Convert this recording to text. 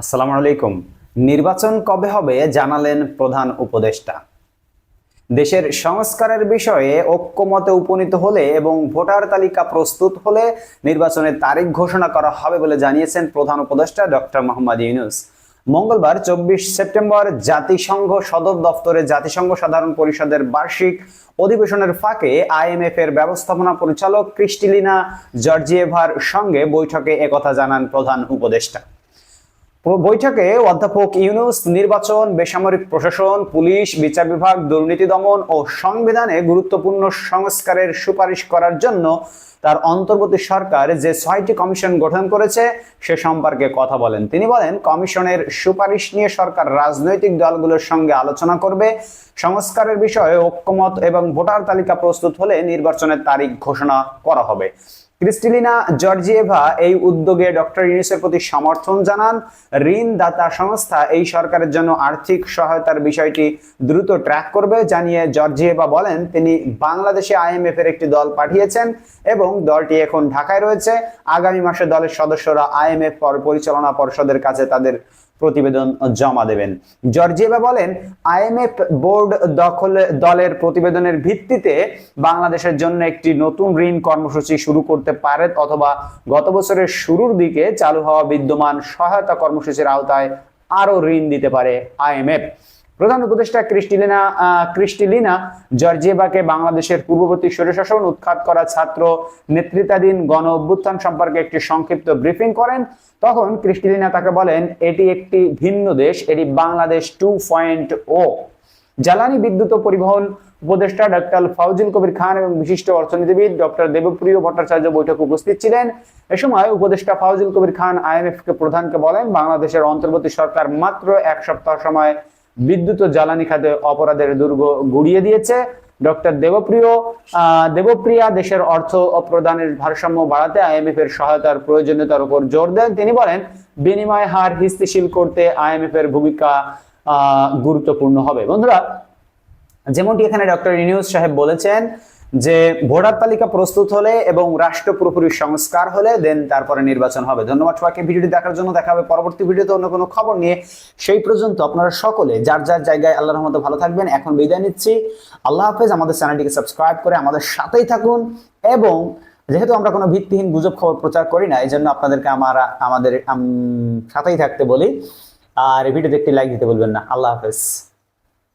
আসসালামু আলাইকুম। নির্বাচন কবে হবে জানালেন প্রধান উপদেষ্টা। দেশের সংস্কারের বিষয়ে ঐক্যমতে উপনীত হলে এবং ভোটার তালিকা প্রস্তুত হলে নির্বাচনের তারিখ ঘোষণা করা হবে বলে জানিয়েছেন প্রধান উপদেষ্টা ডক্টর মোহাম্মদ ইউনুস। মঙ্গলবার চব্বিশ সেপ্টেম্বর জাতিসংঘ সদর দফতরে জাতিসংঘ সাধারণ পরিষদের বার্ষিক অধিবেশনের ফাঁকে আইএমএফ এর ব্যবস্থাপনা পরিচালক ক্রিস্টিলিনা জর্জিয়েভার সঙ্গে বৈঠকে একথা জানান প্রধান উপদেষ্টা। বৈঠকে অধ্যাপক ইউনুস, নির্বাচন, বেসামরিক প্রশাসন, পুলিশ, বিচার বিভাগ, দুর্নীতি দমন ও সংবিধানে গুরুত্বপূর্ণ সংস্কারের সুপারিশ করার জন্য তার অন্তর্বর্তী সরকার যে ছয়টি কমিশন গঠন করেছে, সে সম্পর্কে কথা বলেন। তিনি বলেন, কমিশনের সুপারিশ নিয়ে সরকার রাজনৈতিক দলগুলোর সঙ্গে আলোচনা করবে। সংস্কারের বিষয়ে ঐক্যমত এবং ভোটার তালিকা প্রস্তুত হলে নির্বাচনের তারিখ ঘোষণা করা হবে। ক্রিস্টিলিনা জর্জিয়েভা এই উদ্যোগে ডক্টর ইউনিসের প্রতি সমর্থন জানান। ঋণদাতা সংস্থা এই সরকারের জন্য আর্থিক সহায়তার বিষয়টি দ্রুত ট্র্যাক করবে জানিয়ে জর্জিয়েভা বলেন, তিনি বাংলাদেশে আইএমএফ এর একটি দল পাঠিয়েছেন এবং দলটি এখন ঢাকায় রয়েছে। আগামী মাসে দলের সদস্যরা আইএমএফ পর পরিচালনা পর্ষদের কাছে তাদের প্রতিবেদন জমা দেবেন। জর্জিয়েভা বলেন, আইএমএফ বোর্ড দখল দলের প্রতিবেদনের ভিত্তিতে বাংলাদেশের জন্য একটি নতুন ঋণ কর্মসূচি শুরু করতে পারে অথবা গত বছরের শুরুর দিকে চালু হওয়া বিদ্যমান সহায়তা কর্মসূচির আওতায় আরও ঋণ দিতে পারে আইএমএফ প্রধান উপদেষ্টা ক্রিস্টিলিনা ক্রিস্টিলিনা জর্জিয়েভাকে বাংলাদেশের পূর্ববর্তী স্বৈরশাসন উৎখাত করা ছাত্র নেতৃত্বাধীন গণ অভ্যুত্থান সম্পর্কে একটি সংক্ষিপ্ত ব্রিফিং করেন। তখন ক্রিস্টিলিনা তাকে বলেন, এটি একটি ভিন্ন দেশ, এটি বাংলাদেশ টু পয়েন্ট ও জ্বালানি বিদ্যুৎ পরিবহন উপদেষ্টা ডক্টর ফাউজুল কবির খান এবং বিশিষ্ট অর্থনীতিবিদ ডক্টর দেবপ্রিয় ভট্টাচার্য বৈঠকে উপস্থিত ছিলেন। এ সময় উপদেষ্টা ফাউজুল কবির খান আইএমএফ কে প্রধানকে বলেন, বাংলাদেশের অন্তর্বর্তী সরকার মাত্র এক সপ্তাহ সময় বিদ্যুৎ ও জ্বালানি খাতে অপরাধের দুর্গ গুড়িয়ে দিয়েছে। ডক্টর দেবপ্রিয় দেবপ্রিয়া দেশের অর্থ প্রদানের ভারসাম্য বাড়াতে আইএমএফ এর সহায়তার প্রয়োজনীয়তার উপর জোর দেন। তিনি বলেন, বিনিময় হার স্থিতিশীল করতে আইএমএফ এর ভূমিকা গুরুত্বপূর্ণ হবে। বন্ধুরা যেমনটি এখানে ডক্টর ইনিউস সাহেব বলেছেন যে ভোটার তালিকা প্রস্তুত হলে এবং রাষ্ট্র পুরোপুরি সংস্কার হলে দেন তারপরে নির্বাচন হবে। ধন্যবাদ সবাইকে। ভিডিওটি দেখার জন্য দেখা হবে পরবর্তী ভিডিওতে অন্য কোনো খবর নিয়ে। সেই পর্যন্ত আপনারা সকলে, যার যার জায়গায় আল্লাহর রহমতে ভালো থাকবেন, এখন বিদায় নিচ্ছি। আল্লাহ হাফেজ, আমাদের চ্যানেলটিকে সাবস্ক্রাইব করে আমাদের সাথেই থাকুন এবং যেহেতু আমরা কোনো ভিত্তিহীন গুজব খবর প্রচার করি না, এই জন্য আপনাদেরকে আমরা, আমাদের সাথেই থাকতে বলি। আর ভিডিওতে একটি লাইক দিতে বলবেন না। আল্লাহ হাফেজ।